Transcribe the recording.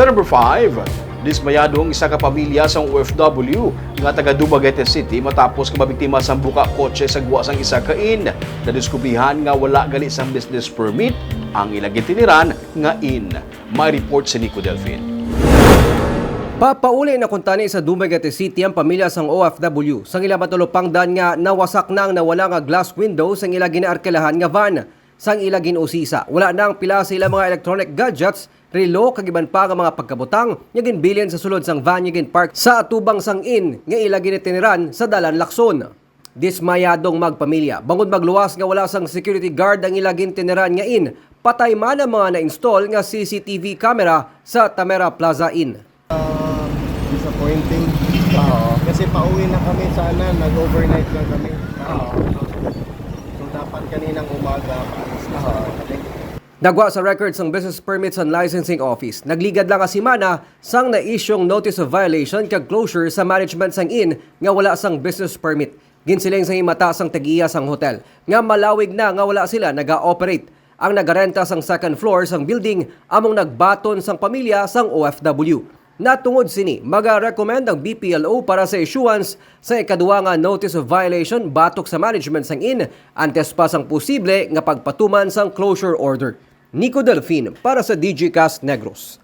Sa number 5, dismayado ang isa ka pamilya sa OFW nga taga Dumaguete City matapos ka mabiktima sa buka kotse sa guwa sang isa kain. Nadiskubihan nga wala gali sang business permit ang ilang gitiniran nga in. May report si Nico Delfin. Papauli na kuntani sa Dumaguete City ang pamilya sang OFW. Sang ila matulupang dan nga nawasak na ang nawala nga glass window sang ila ginaarkelahan nga van. Sang ila ginosisa, wala na ang pila sa ila mga electronic gadgets, relo kagiban pa nga mga pagkabutang nga ginbilin sa sulod sang van nga ginpark sa atubang sang in nga ila ginitiniran sa dalan Lakson. Dismayadong magpamilya, bangod magluwas nga wala sang security guard ang ila ginitiniran nga in, patay man ang mga na-install nga CCTV camera sa Tamera Plaza Inn. disappointing. Oo. Kasi pauwi na kami sana, nag-overnight lang kami. Oo. So dapat kaninang umaga, paalis na sana kami. Dagwa sa records ng Business Permits and Licensing Office. Nagligad lang kasi mana sang na-isyong notice of violation kag closure sa management sang in nga wala sang business permit. Ginsiling sa imata sang tagiya sang hotel. Nga malawig na nga wala sila naga-operate. Ang nagarenta sang second floor sang building among nagbaton sang pamilya sang OFW. Natungod sini, maga-recommend ang BPLO para sa issuance sa ikaduwa nga notice of violation batok sa management sang in antes pa sang posible nga pagpatuman sang closure order. Nico Delfin para sa DGCast Negros.